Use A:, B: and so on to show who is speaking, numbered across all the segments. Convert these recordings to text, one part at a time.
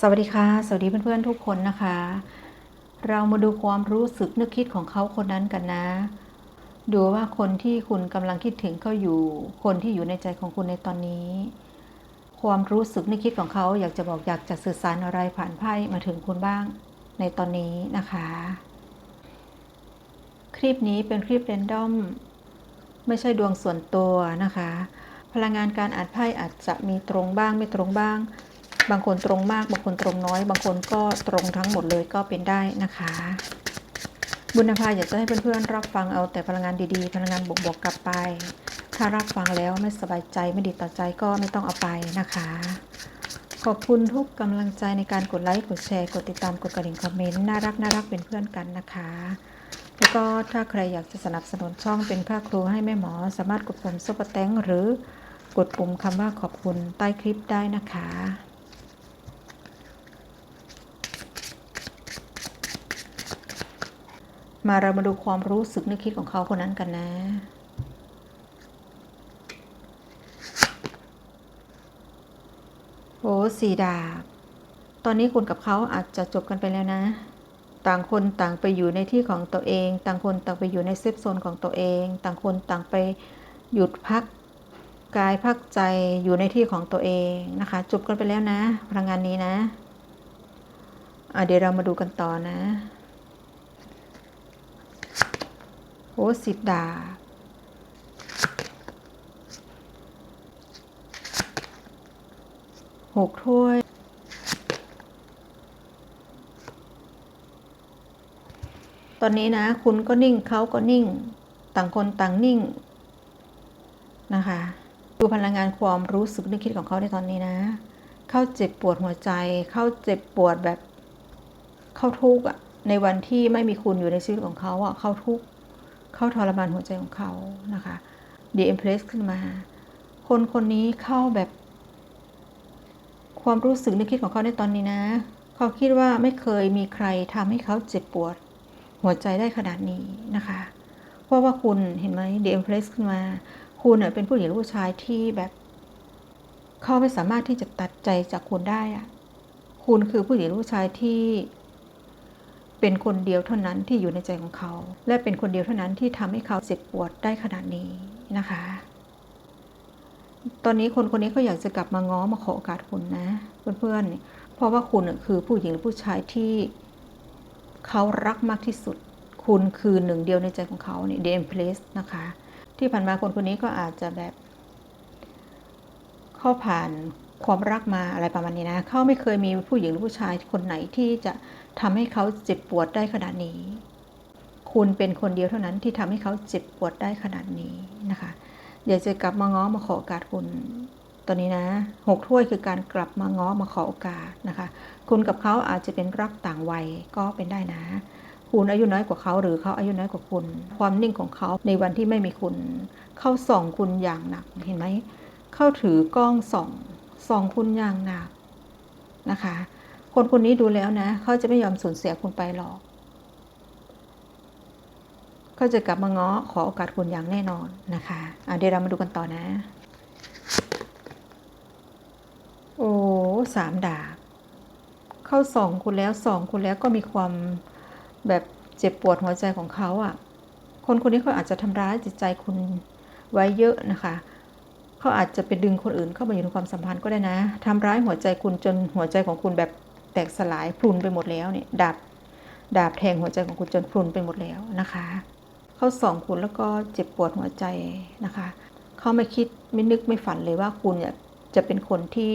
A: สวัสดีค่ะ สวัสดีเพื่อนๆทุกคนนะคะ เรามาดูความรู้สึกนึกคิดของเขาคนนั้นกันนะ ดูว่าคนที่คุณกำลังคิดถึงเขาอยู่ คนที่อยู่ในใจของคุณในตอนนี้ ความรู้สึกนึกคิดของเขาอยากจะบอกอยากจะสื่อสารอะไรผ่านไพ่มาถึงคุณบ้างในตอนนี้นะคะ คลิปนี้เป็นคลิปเรนดอมไม่ใช่ดวงส่วนตัวนะคะ พลังงานการอ่านไพ่อาจจะมีตรงบ้างไม่ตรงบ้าง บางคนตรงมาก บางคนตรงน้อย บางคนก็ตรงทั้งหมดเลยก็เป็นได้นะคะ บุญนภาอยากจะให้เพื่อนๆรับฟังเอาแต่พลังงานดีๆ พลังงานบวกๆกลับไป ถ้ารับฟังแล้วไม่สบายใจไม่ดีต่อใจก็ไม่ต้องเอาไปนะคะ ขอบคุณทุกกำลังใจในการกดไลค์กดแชร์กดติดตามกดกระดิ่งคอมเมนต์น่ารักน่ารักเป็นเพื่อนกันนะคะแล้วก็ถ้าใครอยากจะสนับสนุนช่องเป็นค่าครูให้แม่หมอ สามารถกดปุ่มซุปเปอร์แตงหรือกดปุ่มคำว่าขอบคุณใต้คลิปได้นะคะ มาเรามาดูความรู้สึกนึกคิดของเขาคนนั้นกันนะโอ้สีดาบ ตอนนี้คุณกับเขาอาจจะจบกันไปแล้วนะ ต่างคนต่างไปอยู่ในที่ของตัวเอง ต่างคนต่างไปอยู่ในเซฟโซนของตัวเอง ต่างคนต่างไปหยุดพักกายพักใจอยู่ในที่ของตัวเองนะคะ จบกันไปแล้วนะ พลังงานนี้นะะเดี๋ยวเรามาดูกันต่อนะ โอสิบดาหกถ้วยตอนนี้นะ คุณก็นิ่งเขาก็นิ่ง ต่างคนต่างนิ่ง นะคะ ดูพลังงานความรู้สึกนึกคิดของเขาในตอนนี้นะ เข้าเจ็บปวดหัวใจ เข้าเจ็บปวดแบบ เข้าทุกข์อะในวันที่ไม่มีคุณอยู่ในชีวิตของเขาอะเข้าทุกข์ เข้าทรมานหัวใจของเขานะคะ The Empress ขึ้นมา คนคนนี้เข้าแบบ ความรู้สึกนึกคิดของเขาในตอนนี้นะ เขาคิดว่าไม่เคยมีใครทำให้เขาเจ็บปวด หัวใจได้ขนาดนี้นะคะ เพราะว่าคุณเห็นไหม The Empress ขึ้นมา คุณเป็นผู้หญิงหรือผู้ชายที่แบบเขาไม่สามารถที่จะตัดใจจากคุณได้อะคุณคือผู้หญิงหรือผู้ชายที่ เป็นคนเดียวเท่านั้นที่อยู่ในใจของเขา และเป็นคนเดียวเท่านั้นที่ทำให้เขาเจ็บปวดได้ขนาดนี้นะคะ ตอนนี้คนคนนี้เขาอยากจะกลับมาง้อมาขอโอกาสคุณนะ เพื่อนๆ เพราะว่าคุณคือผู้หญิงหรือผู้ชายที่เขารักมากที่สุด คุณคือหนึ่งเดียวในใจของเขาเนี่ยเดมเพลสนะคะ ที่ผ่านมาคนคนนี้ก็อาจจะแบบ เข้าผ่าน ความรักมาอะไรประมาณนี้นะเขาไม่เคยมีผู้หญิงหรือผู้ชายคนไหนที่จะทำให้เขาเจ็บปวดได้ขนาดนี้ คุณเป็นคนเดียวเท่านั้นที่ทำให้เขาเจ็บปวดได้ขนาดนี้นะคะอยากจะกลับมาง้อมาขอโอกาสคุณตอนนี้นะหกถ้วยคือการกลับมาง้อมาขอโอกาสนะคะ คุณกับเขาอาจจะเป็นรักต่างวัยก็เป็นได้นะ คุณอายุน้อยกว่าเขาหรือเขาอายุน้อยกว่าคุณ ความนิ่งของเขาในวันที่ไม่มีคุณ เขาส่องคุณอย่างหนักเห็นไหมเข้าถือกล้องส่อง ส่องคุณอย่างหนักนะคะ คนคนนี้ดูแล้วนะเขาจะไม่ยอมสูญเสียคุณไปหรอกเขาจะกลับมาง้อขอโอกาสคุณอย่างแน่นอนนะคะะเดี๋ยวเรามาดูกันต่อนะ โอ้สามดาบ เข้าสองคุณแล้วสองคุณแล้วก็มีความแบบเจ็บปวดหัวใจของเขาอะ่ะ คนคนนี้เขาอาจจะทำร้ายจิตใจคุณไว้เยอะนะคะ เขาอาจจะไปดึงคนอื่นเข้ามาอยู่ในความสัมพันธ์ก็ได้นะทำร้ายหัวใจคุณจนหัวใจของคุณแบบแตกสลายพรุนไปหมดแล้วเนี่ยดาบดาบแทงหัวใจของคุณจนพรุนไปหมดแล้วนะคะเขาส่องคุณแล้วก็เจ็บปวดหัวใจนะคะเขาไม่คิดไม่นึกไม่ฝันเลยว่าคุณเนี่ยจะเป็นคนที่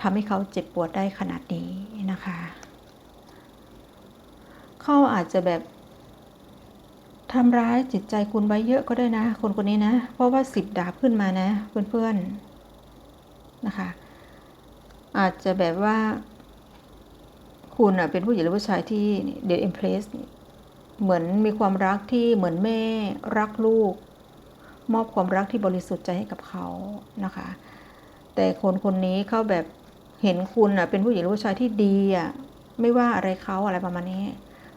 A: ทำให้เขาเจ็บปวดได้ขนาดนี้นะคะเขาอาจจะแบบ ทำร้ายจิตใจคุณไว้เยอะก็ได้นะ คนคนนี้นะ เพราะว่าสิบดาบขึ้นมานะ เพื่อนๆนะคะ อาจจะแบบว่า คุณเป็นผู้หญิงหรือผู้ชายที่เด d เอ็มเพรสเหมือนมีความรักที่เหมือนแม่รักลูก มอบความรักที่บริสุทธิ์ใจให้กับเขานะคะ แต่คนคนนี้เขาแบบเห็นคุณอะเป็นผู้หญิงหรือผู้ชายที่ดีอะไม่ว่าอะไรเขาอะไรประมาณนี้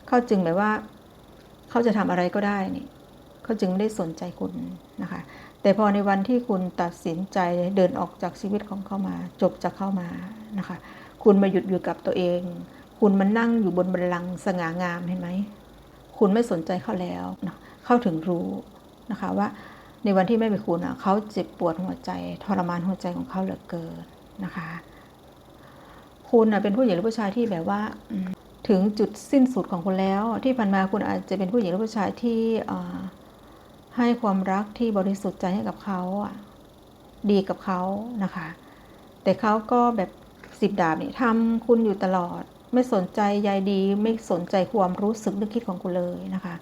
A: เขาจึงแบบว่า เขาจะทำอะไรก็ได้นี่เขาจึงไม่ได้สนใจคุณนะคะ แต่พอในวันที่คุณตัดสินใจเดินออกจากชีวิตของเขามา จบจากเข้ามานะคะ คุณมาหยุดอยู่กับตัวเอง คุณมานั่งอยู่บนบัลลังสง่างามเห็นไหมคุณไม่สนใจเขาแล้วนะเขาถึงรู้นะคะว่าในวันที่ไม่มีคุณอะเขาเจ็บปวดหัวใจ ทรมานหัวใจของเขาเหลือเกินนะคะ คุณอะเป็นผู้หญิงหรือผู้ชายที่แบบว่า ถึงจุดสิ้นสุดของคุณแล้ว ที่ผ่านมาคุณอาจจะเป็นผู้หญิงหรือผู้ชายที่ให้ความรักที่บริสุทธิ์ใจให้กับเขาดีกับเขานะคะ แต่เขาก็แบบสิบดาบนี่ทำคุณอยู่ตลอด ไม่สนใจใยดี ไม่สนใจความรู้สึกนึกคิดของคุณเลยนะคะ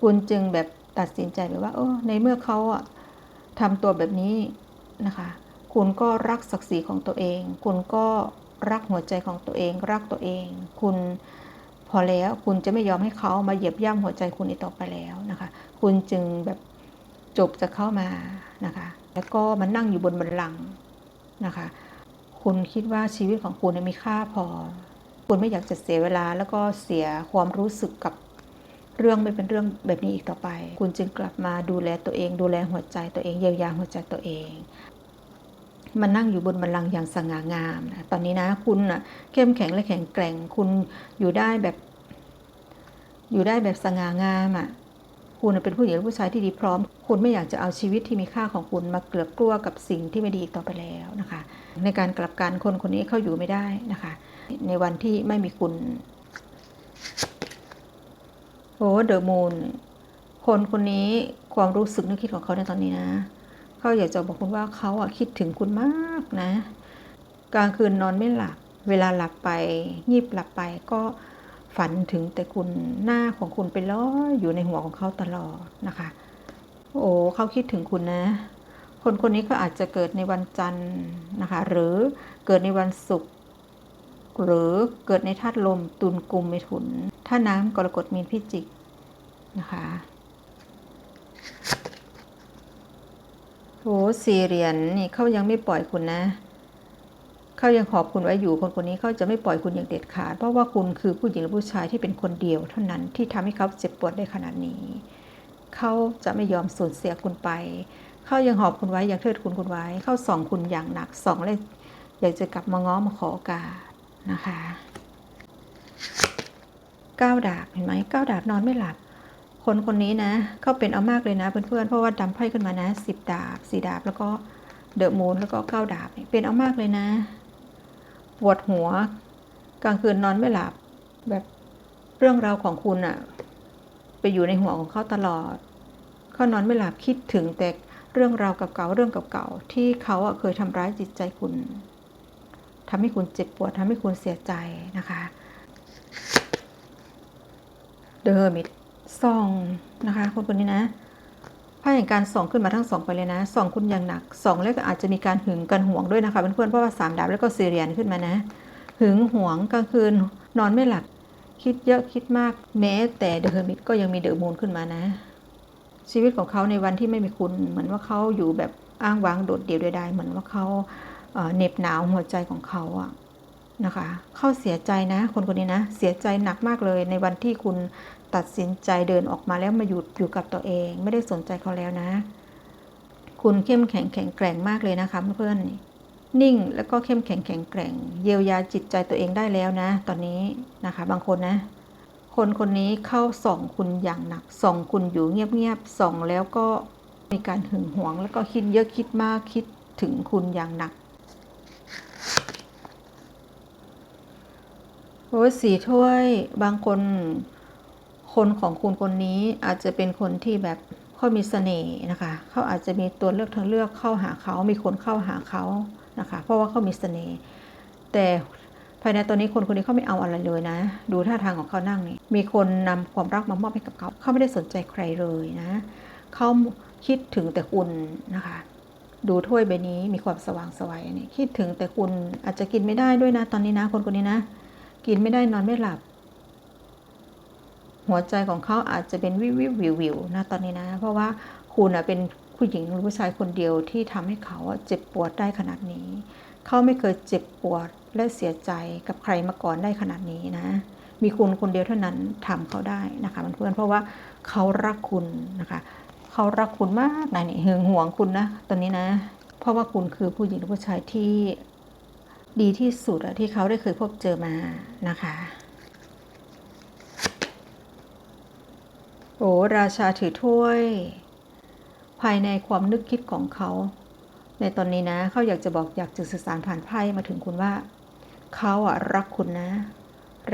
A: คุณจึงแบบตัดสินใจแบบว่า เออในเมื่อเขาอะทำตัวแบบนี้นะคะ คุณก็รักศักดิ์ศรีของตัวเอง คุณก็ รักหัวใจของตัวเอง รักตัวเอง คุณพอแล้วคุณจะไม่ยอมให้เขามาเหยียบย่ำหัวใจคุณอีกต่อไปแล้วนะคะ คุณจึงแบบจบจะเข้ามานะคะ แล้วก็มานั่งอยู่บนบัลลังนะคะ คุณคิดว่าชีวิตของคุณมีค่าพอ คุณไม่อยากจะเสียเวลา แล้วก็เสียความรู้สึกกับเรื่องไม่เป็นเรื่องแบบนี้อีกต่อไป คุณจึงกลับมาดูแลตัวเอง ดูแลหัวใจตัวเอง เยียวยาหัวใจตัวเอง มานั่งอยู่บนบัลลังก์อย่างสง่างามนะตอนนี้นะคุณนะเข้มแข็งและแข็งแกร่ง คุณอยู่ได้แบบ อยู่ได้แบบสง่างามอะคุณเป็นผู้หญิงและผู้ชายที่ดีพร้อม คุณไม่อยากจะเอาชีวิตที่มีค่าของคุณมาเกลือกกลัวกับสิ่งที่ไม่ดีอีกต่อไปแล้วนะคะ ในการกลับการคนคนนี้เข้าอยู่ไม่ได้นะคะ ในวันที่ไม่มีคุณโอ้เดอะมูนคนคนนี้ความรู้สึกนึกคิดของเขาในตอนนี้นะ เขาอยากจะบอกคุณว่าเขาอะคิดถึงคุณมากนะ กลางคืนนอนไม่หลับ เวลาหลับไปงีบหลับไปก็ฝันถึงแต่คุณหน้าของคุณไปล้ออยู่ในหัวของเขาตลอดนะคะ โอ้เขาคิดถึงคุณนะ คนคนนี้ก็อาจจะเกิดในวันจันทร์นะคะ หรือเกิดในวันศุกร์หรือเกิดในธาตุลมตุลกุมเมถุนถ้าน้ำกรกฎมีนพิจิกนะคะ โอ้สี่เหรียญนี่เขายังไม่ปล่อยคุณนะ เขายังขอบคุณไว้อยู่คนคนนี้เขาจะไม่ปล่อยคุณอย่างเด็ดขาด เพราะว่าคุณคือผู้หญิงหรือผู้ชายที่เป็นคนเดียว เท่านั้นที่ทำให้เขาเจ็บปวดได้ขนาดนี้ เขาจะไม่ยอมสูญเสียคุณไป เขายังหอบคุณไว้ยังเทิดคุณคุณไว้ เขาส่องคุณอย่างหนักส่องเลยอยากจะกลับมาง้อมาขอโอกาสนะคะก้าวดาบเห็นไหมก้าวดาบนอนไม่หลับ คนคนนี้นะ เขาเป็นเอามากเลยนะเพื่อนๆเพราะว่าดำไพ่ขึ้นมานะสิบดาบสี่ดาบแล้วก็เดอะมูนแล้วก็เก้าดาบเป็นเอามากเลยนะ ปวดหัว กลางคืนนอนไม่หลับ แบบเรื่องราวของคุณอะไปอยู่ในหัวของเขาตลอด เขานอนไม่หลับคิดถึงแต่เรื่องราวเก่าๆเรื่องเก่าๆที่เขาอะเคยทำร้ายจิตใจคุณทำให้คุณเจ็บปวดทำให้คุณเสียใจนะคะเดอร์มิด ส่องนะคะคนคนนี้นะไพ่แห่งการส่องขึ้นมาทั้งสองไปเลยนะส่องคุณอย่างหนักส่องแล้วก็อาจจะมีการหึงกันห่วงด้วยนะคะเพื่อนๆเพราะว่าสามดาบแล้วก็ซีเรียนขึ้นมานะ หึงห่วงกลางคืนนอนไม่หลับคิดเยอะคิดมากแม้แต่เดอะเฮอร์มิตก็ยังมีเดอะมูนขึ้นมานะ ชีวิตของเขาในวันที่ไม่มีคุณเหมือนว่าเขาอยู่แบบอ้างว้างโดดเดี่ยวใดๆเหมือนว่าเขาเอ่อเหน็บหนาวหัวใจของเขาอะนะคะ เขาเสียใจนะ คนคนนี้นะ เสียใจหนักมากเลยในวันที่คุณ ตัดสินใจเดินออกมาแล้วมาหยุดอยู่กับตัวเอง ไม่ได้สนใจเขาแล้วนะ คุณเข้มแข็งแข็งแกร่งมากเลยนะคะเพื่อนๆนิ่งแล้วก็เข้มแข็งแข็งแกร่ง เยียวยาจิตใจตัวเองได้แล้วนะ ตอนนี้นะคะ บางคนนะ คนคนนี้เข้าส่องคุณอย่างหนักส่องคุณอยู่เงียบๆส่องแล้วก็มีการหึงหวง แล้วก็คิดเยอะคิดมากคิดถึงคุณอย่างหนักโอ้ยสีถ้วยบางคน คนของคุณคนนี้อาจจะเป็นคนที่แบบเขามีเสน่ห์นะคะ เขาอาจจะมีตัวเลือกทางเลือกเข้าหาเขา มีคนเข้าหาเขานะคะ เพราะว่าเขามีเสน่ห์ แต่ภายในตอนนี้คนคนนี้เขาไม่เอาอะไรเลยนะ ดูท่าทางของเขานั่งนี่ มีคนนำความรักมามอบให้กับเขา เขาไม่ได้สนใจใครเลยนะ เขาคิดถึงแต่คุณนะคะ ดูถ้วยใบนี้มีความสว่างไสวัยนี่คิดถึงแต่คุณอาจจะกินไม่ได้ด้วยนะ ตอนนี้นะ คนคนนี้นะ กินไม่ได้นอนไม่หลับ หัวใจของเขาอาจจะเป็นวิววิววิววิวนะตอนนี้นะ เพราะว่าคุณเป็นผู้หญิงหรือผู้ชายคนเดียวที่ทำให้เขาเจ็บปวดได้ขนาดนี้ เขาไม่เคยเจ็บปวดและเสียใจกับใครมาก่อนได้ขนาดนี้นะ มีคุณคนเดียวเท่านั้นทำเขาได้นะคะเพื่อนเพราะว่าเขารักคุณนะคะเขารักคุณมากนะนี่หึงหวงคุณนะตอนนี้นะ เพราะว่าคุณคือผู้หญิงหรือผู้ชายที่ดีที่สุดที่เขาได้เคยพบเจอมานะคะ โอ้ราชาถือถ้วย ภายในความนึกคิดของเขา ในตอนนี้นะเขาอยากจะบอกอยากจะสื่อสารผ่านไพ่มาถึงคุณว่า เขาอะรักคุณนะ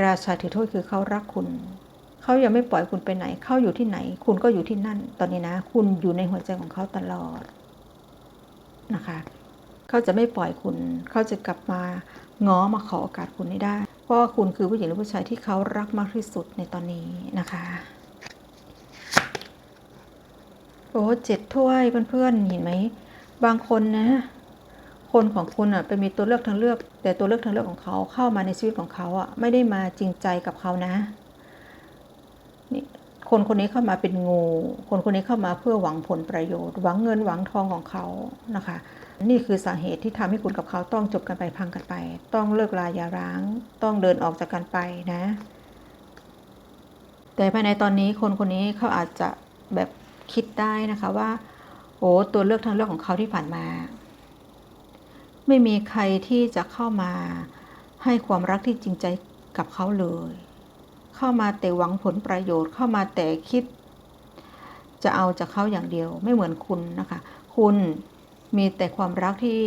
A: ราชาถือถ้วยคือเขารักคุณ เขายังไม่ปล่อยคุณไปไหน เขาอยู่ที่ไหน คุณก็อยู่ที่นั่น ตอนนี้นะ คุณอยู่ในหัวใจของเขาตลอดนะคะเขาจะไม่ปล่อยคุณ เขาจะกลับมาง้อมาขอโอกาสคุณให้ได้ เพราะว่าคุณคือผู้หญิงหรือผู้ชายที่เขารักมากที่สุดในตอนนี้นะคะ โอ้เจ็ดถ้วยเพื่อนๆเห็นไหมบางคนนะ คนของคุณอะไปมีตัวเลือกทางเลือก แต่ตัวเลือกทางเลือกของเขาเข้ามาในชีวิตของเขาอะไม่ได้มาจริงใจกับเขานะนี่คนคนนี้เข้ามาเป็นงู คนคนนี้เข้ามาเพื่อหวังผลประโยชน์ หวังเงินหวังทองของเขานะคะ นี่คือสาเหตุที่ทำให้คุณกับเขาต้องจบกันไปพังกันไป ต้องเลิกลาอย่าร้าง ต้องเดินออกจากกันไปนะ แต่ภายในตอนนี้คนคนนี้เขาอาจจะแบบ คิดได้นะคะว่า โอ้ตัวเลือกทางเลือกของเขาที่ผ่านมา ไม่มีใครที่จะเข้ามาให้ความรักที่จริงใจกับเขาเลย เข้ามาแต่หวังผลประโยชน์เข้ามาแต่คิด จะเอาจากเขาอย่างเดียวไม่เหมือนคุณนะคะ คุณมีแต่ความรักที่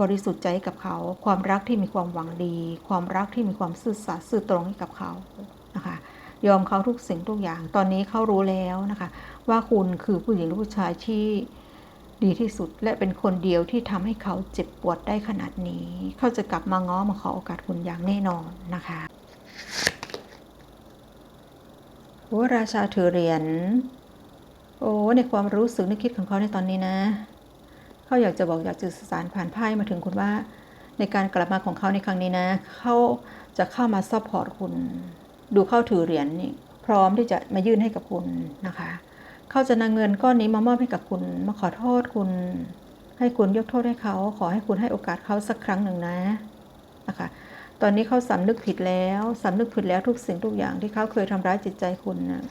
A: บริสุทธิ์ใจกับเขา ความรักที่มีความหวังดี ความรักที่มีความซื่อสัตย์ซื่อตรงให้กับเขานะคะ ยอมเขาทุกสิ่งทุกอย่าง ตอนนี้เขารู้แล้วนะคะ ว่าคุณคือผู้หญิงหรือผู้ชายที่ดีที่สุด และเป็นคนเดียวที่ทำให้เขาเจ็บปวดได้ขนาดนี้ เขาจะกลับมาง้อมาขอโอกาสคุณอย่างแน่นอนนะคะโอ้ราชาถือเหรียญโอ้ในความรู้สึกนึกคิดของเขาในตอนนี้นะ เขาอยากจะบอกอยากจะสื่อสารผ่านไพ่มาถึงคุณว่า ในการกลับมาของเขาในครั้งนี้นะ เขาจะเข้ามาซัพพอร์ตคุณ ดูเข้าถือเหรียญนี่พร้อมที่จะมายื่นให้กับคุณนะคะ เขาจะนำเงินก้อนนี้มามอบให้กับคุณมาขอโทษคุณ ให้คุณยกโทษให้เขา ขอให้คุณให้โอกาสเขาสักครั้งหนึ่งนะนะคะตอนนี้เขาสำนึกผิดแล้วสำนึกผิดแล้วทุกสิ่งทุกอย่างที่เขาเคยทำร้ายจิตใจคุณนะ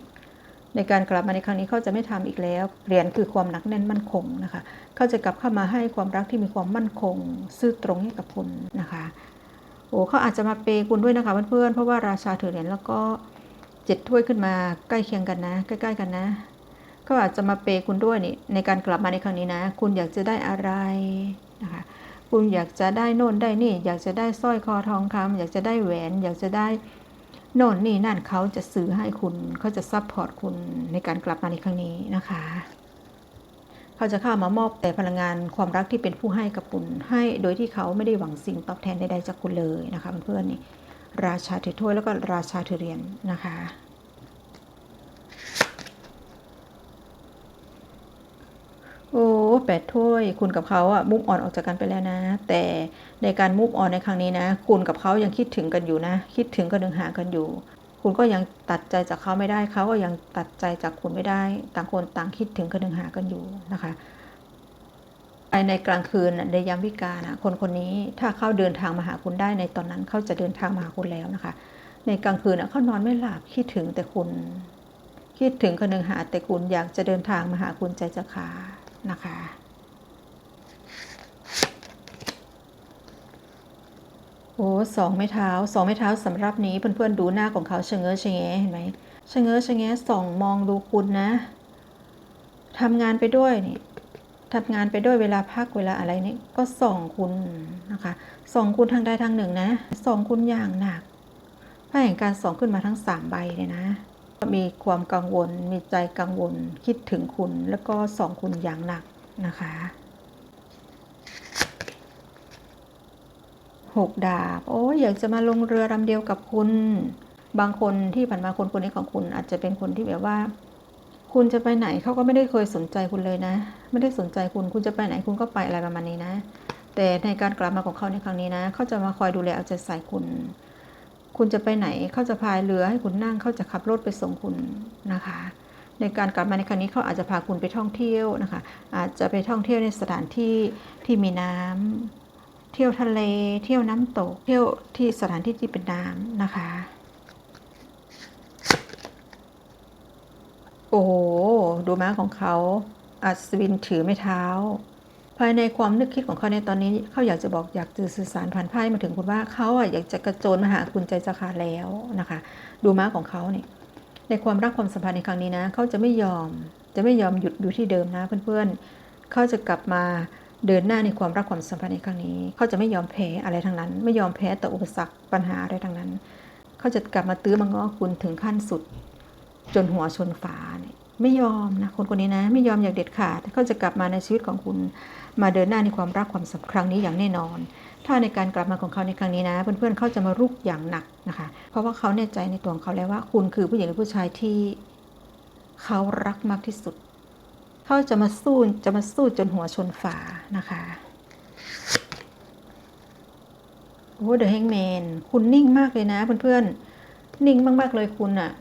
A: ในการกลับมาในครั้งนี้เขาจะไม่ทำอีกแล้ว เหรียญคือความหนักแน่นมั่นคงนะคะ เขาจะกลับเข้ามาให้ความรักที่มีความมั่นคง ซื่อตรงให้กับคุณนะคะ โอ้เขาอาจจะมาเปย์คุณด้วยนะคะเพื่อนๆเพราะว่าราชาถือเหรียญแล้วก็เจ็ดถ้วยขึ้นมาใกล้เคียงกันนะ ใกล้ๆกันนะก็อาจจะมาเปย์คุณด้วยนี่ในการกลับมาในครั้งนี้นะ คุณอยากจะได้อะไรนะคะคุณอยากจะได้โน่นได้นี่ อยากจะได้สร้อยคอทองคำอยากจะได้แหวน อยากจะได้โน่นนี่นั่นเขาจะซื้อให้คุณเขาจะซัพพอร์ตคุณในการกลับมาในครั้งนี้นะคะ เขาจะเข้ามามอบแต่พลังงานความรักที่เป็นผู้ให้กับคุณ ให้โดยที่เขาไม่ได้หวังสิ่งตอบแทนใดๆจากคุณเลยนะคะเพื่อนๆนี่ราชาถือถ้วยแล้วก็ราชาถือเหรียญนะคะโอ้แปดถ้วย คุณกับเขาอะมุกอ่อนออกจากกันไปแล้วนะ แต่ในการมุกอ่อนในครั้งนี้นะ คุณกับเขายังคิดถึงกันอยู่นะ คิดถึงกันดึงหากันอยู่ คุณก็ยังตัดใจจากเขาไม่ได้ เขาก็ยังตัดใจจากคุณไม่ได้ ต่างคนต่างคิดถึงกันดึงหากันอยู่นะคะภายในกลางคืนในยามวิกาลคนคนนี้ถ้าเขาเดินทางมาหาคุณได้ในตอนนั้นเขาจะเดินทางมาหาคุณแล้วนะคะ ในกลางคืนเขานอนไม่หลับคิดถึงแต่คุณ คิดถึงคนหนึ่งหาแต่คุณอยากจะเดินทางมาหาคุณใจจะขาดนะคะ อ้สองไม้เท้าสองไม้เท้าสำหรับนี้เพื่อนๆดูหน้าของเขาเชงเง้อเชงแงเห็นไหมเชงเง้อเชงแงส่องมองดูคุณนะทำงานไปด้วยนี่ทำงานไปด้วยเวลาพักเวลาอะไรนี่ก็ส่องคุณนะคะส่องคุณทางใดทางหนึ่งนะส่องคุณอย่างหนักไพ่แห่งการส่องขึ้นมาทั้งสามใบเลยนะ มีความกังวล มีใจกังวลคิดถึงคุณ แล้วก็ส่องคุณอย่างหนักนะคะ หกดาบ โอ้ยอยากจะมาลงเรือลำเดียวกับคุณ บางคนที่ผ่านมาคนคนนี้ของคุณอาจจะเป็นคนที่แบบว่า คุณจะไปไหนเขาก็ไม่ได้เคยสนใจคุณเลยนะ ไม่ได้สนใจคุณคุณจะไปไหนคุณก็ไปอะไรประมาณนี้นะ แต่ในการกลับมาของเขาในครั้งนี้นะเขาจะมาคอยดูแลเอาใจใส่คุณ คุณจะไปไหนเขาจะพายเรือให้คุณนั่งเขาจะขับรถไปส่งคุณนะคะในการกลับมาในครั้งนี้เขาอาจจะพาคุณไปท่องเที่ยวนะคะ อาจจะไปท่องเที่ยวในสถานที่ที่มีน้ำ เที่ยวทะเล เที่ยวน้ำตก เที่ยวที่สถานที่ที่เป็นน้ำนะคะ โอ้โห ดูม้าของเขา อัศวินถือไม้เท้า ภายในความนึกคิดของเขาในตอนนี้ เขาอยากจะบอกอยากจะสื่อสารผ่านไพ่มาถึงคุณว่าเขาอะอยากจะกระโจนมาหาคุณใจจะขาดแล้วนะคะ ดูม้าของเขาเนี่ย ในความรักความสัมพันธ์ในครั้งนี้นะ เขาจะไม่ยอม จะไม่ยอมหยุดอยู่ที่เดิมนะเพื่อนๆ เขาจะกลับมา เดินหน้าในความรักความสัมพันธ์ในครั้งนี้ เขาจะไม่ยอมแพ้อะไรทั้งนั้น ไม่ยอมแพ้ต่ออุปสรรคปัญหาอะไรทั้งนั้น เขาจะกลับมาตื้อมาง้อคุณถึงขั้นสุด จนหัวชนฝาเนี่ยไม่ยอมนะคนคนนี้นะ ไม่ยอมอย่างเด็ดขาดเขาจะกลับมาในชีวิตของคุณ มาเดินหน้าในความรักความสัมพันธ์ครั้งนี้อย่างแน่นอน ถ้าในการกลับมาของเขาในครั้งนี้นะ เพื่อนๆเขาจะมารุกอย่างหนักนะคะ เพราะว่าเขาแน่ใจในตัวของเขาแล้วว่า คุณคือผู้หญิงหรือผู้ชายที่เขารักมากที่สุด เขาจะมาสู้จะมาสู้จนหัวชนฝา นะคะโอ้เดอะแฮงแมนคุณนิ่งมากเลยนะเพื่อนๆนิ่งมากๆเลยคุณอะ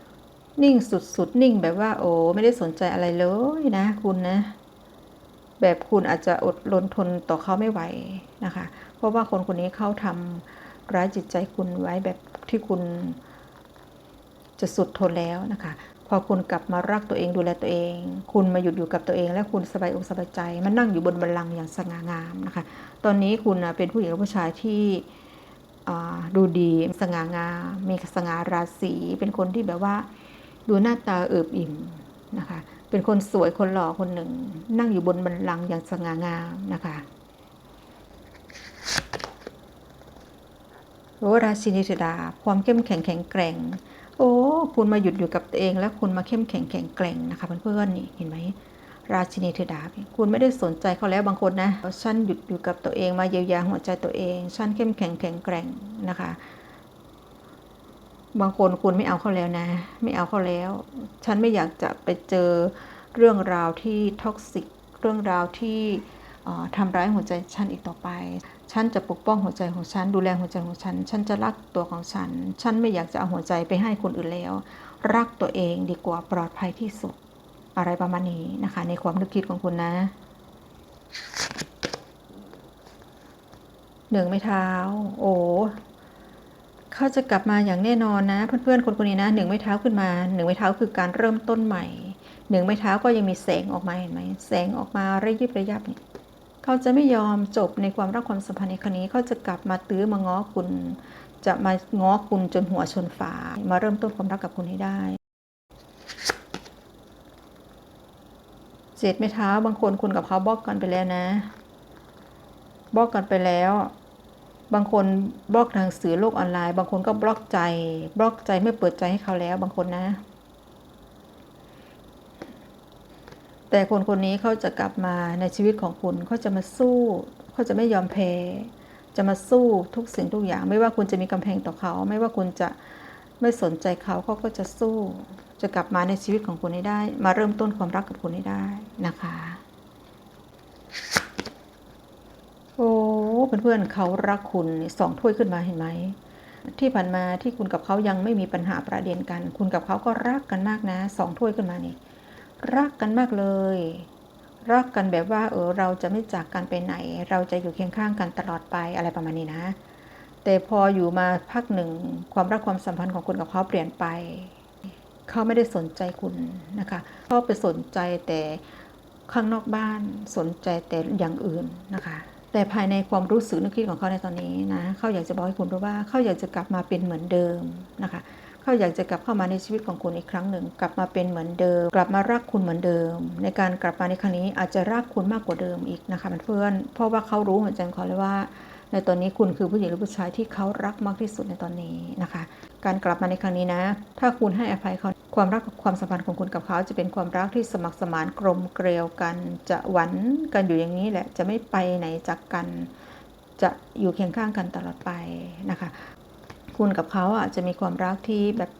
A: นิ่งสุดๆ นิ่งแบบว่าโอ้ไม่ได้สนใจอะไรเลยนะ คุณนะ แบบคุณอาจจะอดรนทนต่อเขาไม่ไหวนะคะ เพราะว่าคนคนนี้เขาทำร้ายจิตใจคุณไว้แบบที่คุณจะสุดทนแล้วนะคะ พอคุณกลับมารักตัวเองดูแลตัวเอง คุณมาหยุดอยู่กับตัวเอง และคุณสบายอกสบายใจมันนั่งอยู่บนบัลลังก์อย่างสง่างามนะคะ ตอนนี้คุณเป็นผู้หญิงและผู้ชายที่ดูดีสง่างามมีสง่าราศีเป็นคนที่แบบว่า ดูหน้าตาเอิบอิ่มนะคะ เป็นคนสวยคนหล่อคนหนึ่ง นั่งอยู่บนบันลังก์อย่างสง่างามนะคะโอ้ราชินีธิดา ความเข้มแข็งแข็งแกร่ง อ้คุณมาหยุดอยู่กับตัวเองแล้วคุณมาเข้มแข็งแข็งแกร่งนะคะเพื่อนๆนี่เห็นไหมราชินีธิดาคุณไม่ได้สนใจเขาแล้วบางคนนะฉันหยุดอยู่กับตัวเองมาเยียวยาหัวใจตัวเองฉันเข้มแข็งแข็งแกร่งนะคะ บางคนคุณไม่เอาเขาแล้วนะ ไม่เอาเขาแล้ว ฉันไม่อยากจะไปเจอเรื่องราวที่ท็อกซิกเรื่องราวที่ทำร้ายหัวใจฉันอีกต่อไป ฉันจะปกป้องหัวใจของฉัน ดูแลหัวใจของฉัน ฉันจะรักตัวของฉัน ฉันไม่อยากจะเอาหัวใจไปให้คนอื่นแล้ว รักตัวเองดีกว่าปลอดภัยที่สุด อะไรประมาณนี้นะคะ ในความนึกคิดของคุณนะหนึ่งไม่เท้า โอ้เขาจะกลับมาอย่างแน่นอนนะ เพื่อนๆคนคนนี้นะหนึ่งไม้เท้าขึ้นมาหนึ่งไม้เท้าคือการเริ่มต้นใหม่หนึ่งไม้เท้าก็ยังมีแสงออกมาเห็นไหมแสงออกมาระยิบระยับเนี่ย เขาจะไม่ยอมจบในความรักความสัมพันธ์ในครั้งนี้เขาจะกลับมาตื้อมาง้อคุณ จะมาง้อคุณจนหัวชนฝามาเริ่มต้นความรักกับคุณให้ได้เจ็ดไม้เท้าบางคนคุณกับเขาบอกกันไปแล้วนะบอกกันไปแล้ว บางคนบล็อกทางสื่อโลกออนไลน์ บางคนก็บล็อกใจ บล็อกใจไม่เปิดใจให้เขาแล้วบางคนนะ แต่คนคนนี้เขาจะกลับมาในชีวิตของคุณเขาจะมาสู้เขาจะไม่ยอมแพ้ จะมาสู้ทุกสิ่งทุกอย่าง ไม่ว่าคุณจะมีกำแพงต่อเขา ไม่ว่าคุณจะไม่สนใจเขาเขาก็จะสู้ จะกลับมาในชีวิตของคุณให้ได้ มาเริ่มต้นความรักกับคุณให้ได้นะคะโอ้เพื่อนๆเขารักคุณสองถ้วยขึ้นมาเห็นไหมที่ผ่านมาที่คุณกับเขายังไม่มีปัญหาประเด็นกัน คุณกับเขาก็รักกันมากนะสองถ้วยขึ้นมานี่ รักกันมากเลย รักกันแบบว่าเออเราจะไม่จากกันไปไหน เราจะอยู่เคียงข้างกันตลอดไปอะไรประมาณนี้นะ แต่พออยู่มาพักหนึ่งความรักความสัมพันธ์ของคุณกับเขาเปลี่ยนไป เขาไม่ได้สนใจคุณนะคะเขาไปสนใจแต่ข้างนอกบ้านสนใจแต่อย่างอื่นนะคะ แต่ภายในความรู้สึกนึกคิดของเขาในตอนนี้นะเขาอยากจะบอกให้คุณรู้ว่าเขาอยากจะกลับมาเป็นเหมือนเดิมนะคะ เขาอยากจะกลับเข้ามาในชีวิตของคุณอีกครั้งหนึ่ง กลับมาเป็นเหมือนเดิม กลับมารักคุณเหมือนเดิม ในการกลับมาในครั้งนี้อาจจะรักคุณมากกว่าเดิมอีกนะคะเพื่อนเพราะว่าเขารู้เหัวใจของเขาเลยว่า ในตอนนี้คุณคือผู้หญิงหรือผู้ชายที่เขารักมากที่สุดในตอนนี้นะคะ การกลับมาในครั้งนี้นะ ถ้าคุณให้อภัยเขาความรักความสัมพันธ์ของคุณกับเขาจะเป็นความรักที่สมัครสมานกลมเกลียวกัน จะหวันกันอยู่อย่างนี้แหละ จะไม่ไปไหนจากกัน จะอยู่เคียงข้างกันตลอดไปนะคะ คุณกับเขาอะจะมีความรักที่แบบ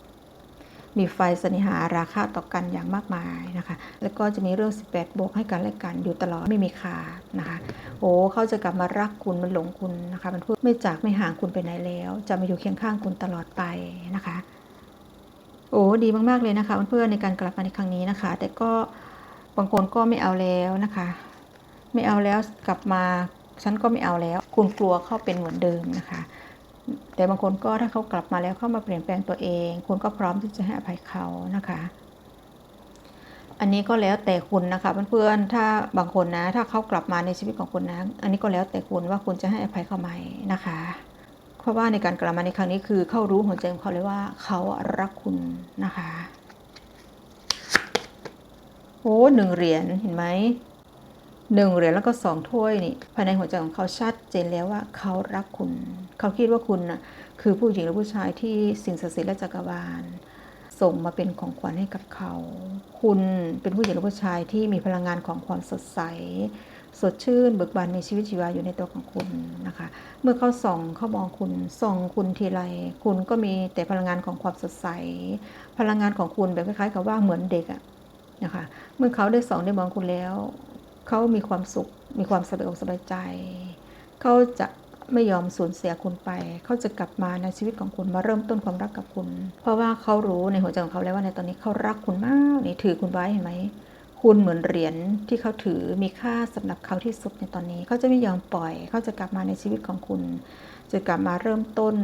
A: มีไฟสนิหาราคาต่อกันอย่างมากมายนะคะ แล้วก็จะมีเรื่อง 18 บวกให้กันและกันอยู่ตลอดไม่มีขาดนะคะ โอ้เขาจะกลับมารักคุณมันหลงคุณนะคะ มันพูดไม่จากไม่ห่างคุณไปไหนแล้ว จะมาอยู่เคียงข้างคุณตลอดไปนะคะ โอ้ดีมากๆเลยนะคะเพื่อนๆในการกลับมาในครั้งนี้นะคะ แต่ก็บางคนก็ไม่เอาแล้วนะคะ ไม่เอาแล้วกลับมาฉันก็ไม่เอาแล้ว คุณกลัวเข้าเป็นเหมือนเดิมนะคะ แต่บางคนก็ถ้าเขากลับมาแล้วเข้ามาเปลี่ยนแปลงตัวเอง คุณก็พร้อมที่จะให้อภัยเขานะคะ อันนี้ก็แล้วแต่คุณนะคะเพื่อนๆถ้าบางคนนะถ้าเขากลับมาในชีวิตของคุณนะ อันนี้ก็แล้วแต่คุณว่าคุณจะให้อภัยเขาไหมนะคะ เพราะว่าในการกลับมาในครั้งนี้คือเขารู้หัวใจของเขาเลยว่าเขารักคุณนะคะโอ้หนึ่งเหรียญเห็นไหมหนึ่งเหรียญแล้วก็สองถ้วยนี่ภายในหัวใจของเขาชัดเจนแล้วว่าเขารักคุณ เขาคิดว่าคุณนะคือผู้หญิงหรือผู้ชายที่สิ่งศักดิ์สิทธิ์และจักรวาลส่งมาเป็นของขวัญให้กับเขา คุณเป็นผู้หญิงหรือผู้ชายที่มีพลังงานของความสดใส สดชื่นเบิกบานมีชีวิตชีวาอยู่ในตัวของคุณนะคะ เมื่อเขาส่องเขามองคุณส่องคุณทีไรคุณก็มีแต่พลังงานของความสดใส พลังงานของคุณแบบคล้ายๆกับว่าเหมือนเด็กอะนะคะ เมื่อเขาได้ส่องได้มองคุณแล้ว เขามีความสุข มีความสบายอกสบายใจ เขาจะ ไม่ยอมสูญเสียคุณไป เขาจะกลับมาในชีวิตของคุณมาเริ่มต้นความรักกับคุณ เพราะว่าเขารู้ในหัวใจของเขาแล้วว่าในตอนนี้เขารักคุณมากนี่ถือคุณไว้เห็นไหมคุณเหมือนเหรียญที่เขาถือมีค่าสำหรับเขาที่สุดในตอนนี้ เขาจะไม่ยอมปล่อย เขาจะกลับมาในชีวิตของคุณ จะกลับมาเริ่มต้น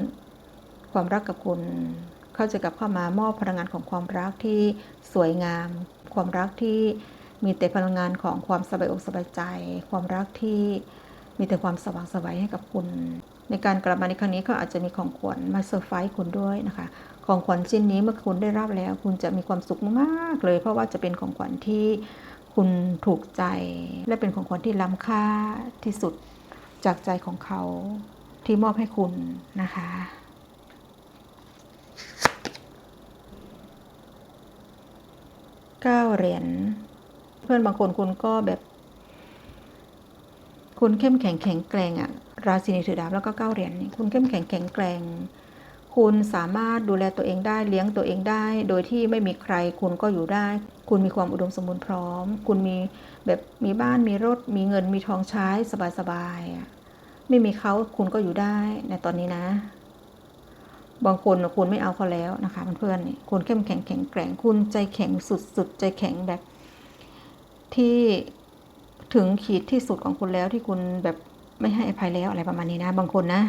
A: ความรักกับคุณ เขาจะกลับเข้ามามอบพลังงานของความรักที่สวยงาม ความรักที่มีแต่พลังงานของความสบายอกสบายใจ ความรักที่ มีแต่ความสว่างไสวัยให้กับคุณ ในการกลับมาในครั้งนี้ก็อาจจะมีของขวัญมาเซอร์ไพรส์คุณด้วยนะคะ ของขวัญชิ้นนี้เมื่อคุณได้รับแล้ว คุณจะมีความสุขมากๆเลย เพราะว่าจะเป็นของขวัญที่คุณถูกใจ และเป็นของขวัญที่ล้ำค่าที่สุดจากใจของเขาที่มอบให้คุณนะคะเก้าเหรียญเพื่อนบางคนคุณก็แบบ คุณเข้มแข็งแข็งแกร่งอะราศีนีถือดาบแล้วก็เก้าเหรียญนี่คุณเข้มแข็งแข็งแกร่งคุณสามารถดูแลตัวเองได้เลี้ยงตัวเองได้ โดยที่ไม่มีใครคุณก็อยู่ได้ คุณมีความอุดมสมบูรณ์พร้อม คุณมีแบบมีบ้านมีรถ มีเงินมีทองใช้สบายๆอะไม่มีเขาคุณก็อยู่ได้ในตอนนี้นะ บางคนคุณไม่เอาเขาแล้วนะคะเพื่อนๆคุณเข้มแข็งแข็งแกร่งคุณใจแข็งสุดๆใจแข็งแบบ ที่ ถึงขีดที่สุดของคุณแล้วที่คุณแบบไม่ให้อภัยแล้วอะไรประมาณนี้นะ บางคนนะ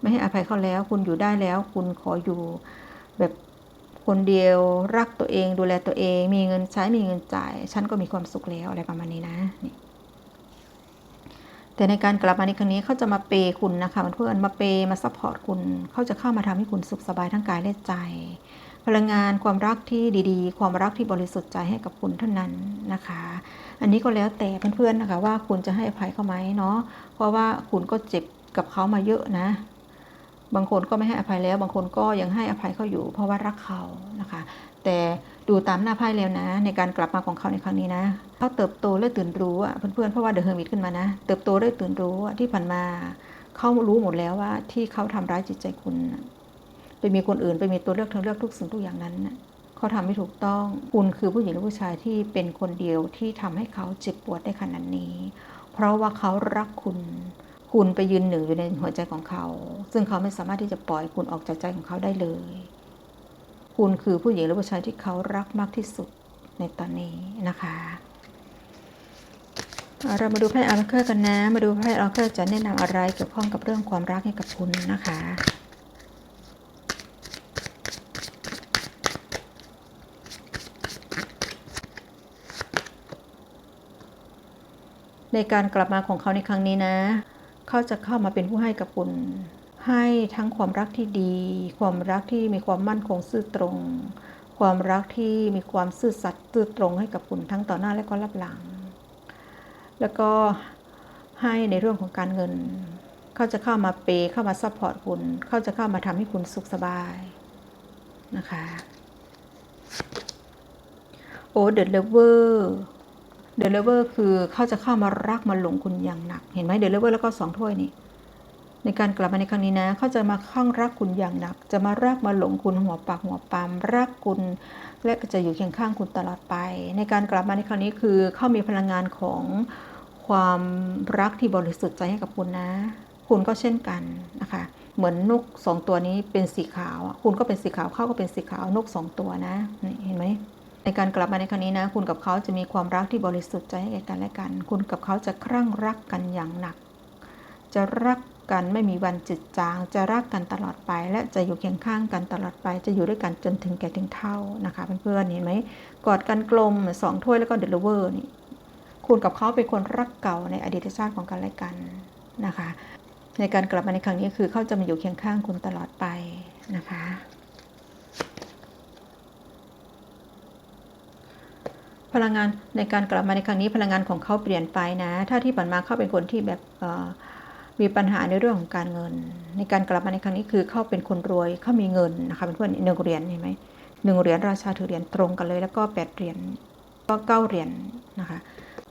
A: ไม่ให้อภัยเขาแล้ว คุณอยู่ได้แล้ว คุณขออยู่แบบคนเดียวรักตัวเองดูแลตัวเอง มีเงินใช้มีเงินจ่าย ฉันก็มีความสุขแล้วอะไรประมาณนี้นะนี่แต่ในการกลับมาในครั้งนี้เขาจะมาเปย์คุณนะคะเพื่อนมาเปย์มาซัพพอร์ตคุณเขาจะเข้ามาทำให้คุณสุขสบายทั้งกายและใจ พลังงานความรักที่ดีๆ ความรักที่บริสุทธิ์ใจให้กับคุณเท่านั้นนะคะ อันนี้ก็แล้วแต่เพื่อนๆนะคะ ว่าคุณจะให้อภัยเขาไหมเนาะเพราะว่าคุณก็เจ็บกับเขามาเยอะนะ บางคนก็ไม่ให้อภัยแล้ว บางคนก็ยังให้อภัยเขาอยู่ เพราะว่ารักเขานะคะ แต่ดูตามหน้าไพ่แล้วนะ ในการกลับมาของเขาในครั้งนี้นะเขาเติบโตและตื่นรู้อะเพื่อนๆเพราะว่าเดอะเฮอร์มิตขึ้นมานะ เติบโตได้ตื่นรู้ที่ผ่านมาเขารู้หมดแล้วว่าที่เขาทำร้ายจิตใจคุณไปมีคนอื่นไปมีตัวเลือกทั้งเลือกทุกสิ่งทุกอย่างนั้นนะ เขาทำไม่ถูกต้อง คุณคือผู้หญิงหรือผู้ชายที่เป็นคนเดียวที่ทำให้เขาเจ็บปวดได้ขนาดนี้ เพราะว่าเขารักคุณ คุณไปยืนหนึ่งอยู่ในหัวใจของเขา ซึ่งเขาไม่สามารถที่จะปล่อยคุณออกจากใจของเขาได้เลย คุณคือผู้หญิงหรือผู้ชายที่เขารักมากที่สุดในตอนนี้นะคะเรามาดูไพ่อาร์เคอร์กันนะ มาดูไพ่อาร์เคอร์จะแนะนำอะไรเกี่ยวข้องกับเรื่องความรักให้กับคุณนะคะ ในการกลับมาของเขาในครั้งนี้นะ เขาจะเข้ามาเป็นผู้ให้กับคุณ ให้ทั้งความรักที่ดี ความรักที่มีความมั่นคงซื่อตรง ความรักที่มีความซื่อสัตย์ซื่อตรงให้กับคุณทั้งต่อหน้าและก็รับหลัง แล้วก็ให้ในเรื่องของการเงิน เขาจะเข้ามาเปย์เข้ามาซัพพอร์ตคุณ เขาจะเข้ามาทำให้คุณสุขสบายนะคะโอ้เดอะเลเวอร์ เดอะเวอร์คือเขาจะเข้ามารักมาหลงคุณอย่างหนัก เห็นไหมเดอะเวอร์แล้วก็สองถ้วยนี่ ในการกลับมาในครั้งนี้นะเขาจะมาข้างรักคุณอย่างหนัก จะมารักมาหลงคุณหัวปากหัวปามรักคุณ และจะอยู่เคียงข้างคุณตลอดไป ในการกลับมาในครั้งนี้คือเขามีพลังงานของความรักที่บริสุทธิ์ใจให้กับคุณนะ คุณก็เช่นกันนะคะเหมือนนกสองตัวนี้เป็นสีขาว คุณก็เป็นสีขาวเขาก็เป็นสีขาวนกสองตัวนะนเห็นไหม ในการกลับมาในครั้งนี้นะ คุณกับเขาจะมีความรักที่บริสุทธิ์ใจให้แก่กันและกัน คุณกับเขาจะครั่งรักกันอย่างหนัก จะรักกันไม่มีวันจืดจาง จะรักกันตลอดไป และจะอยู่เคียงข้างกันตลอดไป จะอยู่ด้วยกันจนถึงแก่ถึงเท่านะคะเพื่อนๆเห็นไหมกอดกันกลมสองถ้วยแล้วก็เดลเวอร์นี่คุณกับเขาเป็นคนรักเก่าในอดีตชาติของกันและกันนะคะ ในการกลับมาในครั้งนี้คือเขาจะมาอยู่เคียงข้างคุณตลอดไปนะคะ พลังงานในการกลับมาในครั้งนี้พลังงานของเขาเปลี่ยนไปนะ ถ้าที่ผ่านมาเขาเป็นคนที่แบบมีปัญหาในเรื่องของการเงิน ในการกลับมาในครั้งนี้คือเขาเป็นคนรวยเขามีเงินนะคะเป็นเพื่อนหนึ่งเหรียญเห็นไหมหนึ่งเหรียญราชาถือเหรียญตรงกันเลย แล้วก็แปดเหรียญก็เก้าเหรียญนะคะ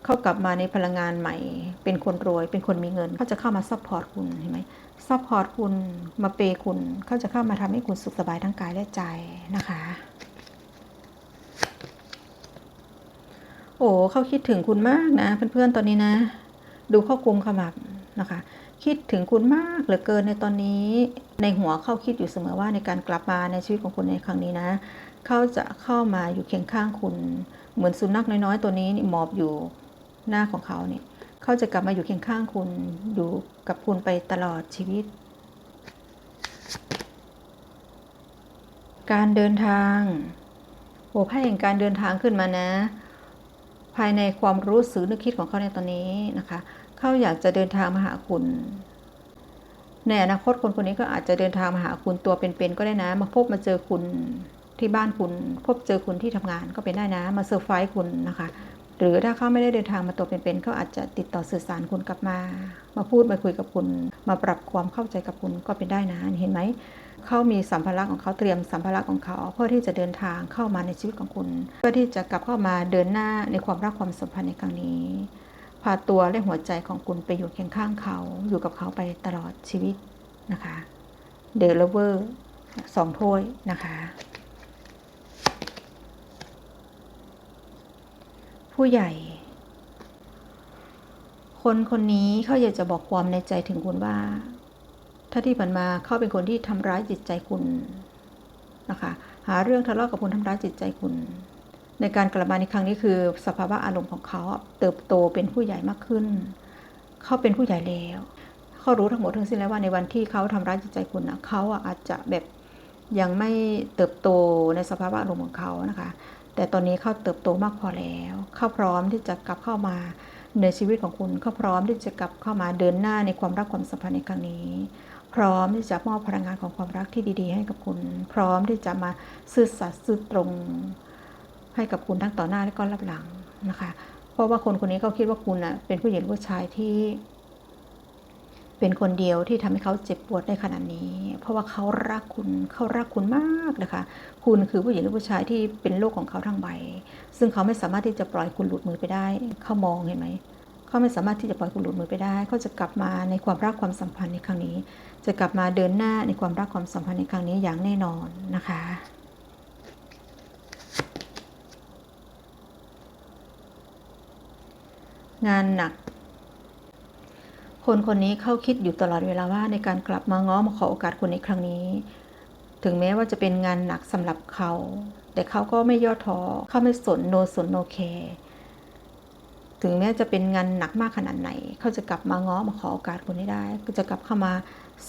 A: เขากลับมาในพลังงานใหม่ เป็นคนรวย เป็นคนมีเงินเขาจะเข้ามาซัพพอร์ตคุณเห็นไหมซัพพอร์ตคุณมาเปย์คุณเขาจะเข้ามาทำให้คุณสุขสบายทั้งกายและใจนะคะ โอ้เขาคิดถึงคุณมากนะ เพื่อนๆตอนนี้นะ ดูข้อกุมขมับนะคะ คิดถึงคุณมากเหลือเกินในตอนนี้ ในหัวเขาคิดอยู่เสมอว่าในการกลับมาในชีวิตของคุณในครั้งนี้นะเขาจะเข้ามาอยู่เคียงข้างคุณ เหมือนสุนัขน้อยๆ ตัวนี้นี่หมอบอยู่หน้าของเขาเนี่ยเขาจะกลับมาอยู่เคียงข้างคุณอยู่กับคุณไปตลอดชีวิต การเดินทางโอ้ไพ่แห่งการเดินทางขึ้นมานะ ภายในความรู้สึกนึกคิดของเขาในตอนนี้นะคะ เขาอยากจะเดินทางมาหาคุณ ในอนาคตคนคนนี้ก็อาจจะเดินทางมาหาคุณตัวเป็นๆก็ได้นะ มาพบมาเจอคุณที่บ้านคุณ พบเจอคุณที่ทำงานก็เป็นได้นะ มาเซอร์ไพรส์คุณนะคะ หรือถ้าเขาไม่ได้เดินทางมาตัวเป็นๆเขาอาจจะติดต่อสื่อสารคุณกลับมา มาพูดมาคุยกับคุณ มาปรับความเข้าใจกับคุณก็เป็นได้นะ เห็นไหม เขามีสัมภาระของเขาเตรียมสัมภาระของเขา เพื่อที่จะเดินทางเข้ามาในชีวิตของคุณ เพื่อที่จะกลับเข้ามาเดินหน้าในความรักความสัมพันธ์ในครั้งนี้พาตัวและหัวใจของคุณไปอยู่เคียงข้างเขา อยู่กับเขาไปตลอดชีวิตนะคะเดลเวอร์สองถ้วยนะคะ ผู้ใหญ่ คนคนนี้เขาอยากจะบอกความในใจถึงคุณว่า ถ้าที่ผ่านมาเขาเป็นคนที่ทำร้ายจิตใจคุณนะคะหาเรื่องทะเลาะกับคุณทำร้ายจิตใจคุณ ในการกลับมาในครั้งนี้คือ สภาวะอารมณ์ของเขาเติบโตเป็นผู้ใหญ่มากขึ้น เขาเป็นผู้ใหญ่แล้วเขารู้ทั้งหมดทั้งสิ้นแล้วว่าในวันที่เขาทำร้ายจิตใจคุณนะเขาอาจจะแบบยังไม่เติบโตในสภาวะอารมณ์ของเขานะคะ แต่ตอนนี้เขาเติบโตมากพอแล้วเขาพร้อมที่จะกลับเข้ามาในชีวิตของคุณเขาพร้อมที่จะกลับเข้ามาเดินหน้าในความรักความสัมพันธ์ในครั้งนี้ พร้อมที่จะมอบพลังงานของความรักที่ดี ๆ ให้กับคุณ พร้อมที่จะมาซื่อสัตย์ซื่อตรงให้กับคุณทั้งต่อหน้าและก็รับหลังนะคะ เพราะว่าคนคนนี้เขาคิดว่าคุณนะเป็นผู้หญิงผู้ชายที่ เป็นคนเดียวที่ทำให้เขาเจ็บปวดได้ขนาดนี้ เพราะว่าเขารักคุณเขารักคุณมากนะคะ คุณคือผู้หญิงหรือผู้ชายที่เป็นโลกของเขาทั้งใบ ซึ่งเขาไม่สามารถที่จะปล่อยคุณหลุดมือไปได้ เขามองเห็นไหม เขาไม่สามารถที่จะปล่อยคุณหลุดมือไปได้ เขาจะกลับมาในความรักความสัมพันธ์ในครั้งนี้ จะกลับมาเดินหน้าในความรักความสัมพันธ์ในครั้งนี้อย่างแน่นอนนะคะงานหนัก คนคนนี้เขาคิดอยู่ตลอดเวลาว่าในการกลับมาง้อมาขอโอกาสคุณในครั้งนี้ ถึงแม้ว่าจะเป็นงานหนักสำหรับเขา แต่เขาก็ไม่ย่อท้อเขาไม่สนโนสนโนเค ถึงแม้จะเป็นงานหนักมากขนาดไหน เขาจะกลับมาง้อมาขอโอกาสคุณให้ได้ ก็จะกลับเข้ามา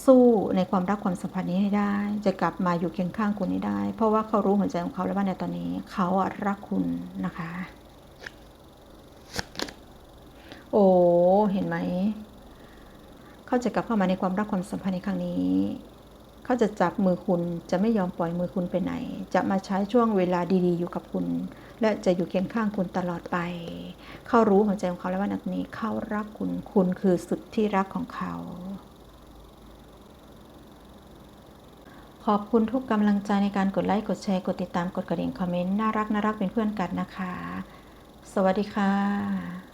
A: สู้ในความรักความสัมพันธ์นี้ให้ได้ จะกลับมาอยู่เคียงข้างคุณให้ได้ เพราะว่าเขารู้หัวใจของเขาแล้วว่าในตอนนี้ เขารักคุณนะคะ โอ้เห็นไหม เขาจะกลับเข้ามาในความรักความสัมพันธ์ในครั้งนี้ เขาจะจับมือคุณจะไม่ยอมปล่อยมือคุณไปไหน จะมาใช้ช่วงเวลาดี ๆ อยู่กับคุณ และจะอยู่เคียงข้างคุณตลอดไป เขารู้หัวใจของเขาแล้วว่านักนี้เขารักคุณคุณคือสุดที่รักของเขา ขอบคุณทุกกำลังใจในการกดไลค์กดแชร์กดติดตามกดกระดิ่งคอมเมนต์น่ารักน่ารักเป็นเพื่อนกันนะคะ สวัสดีค่ะ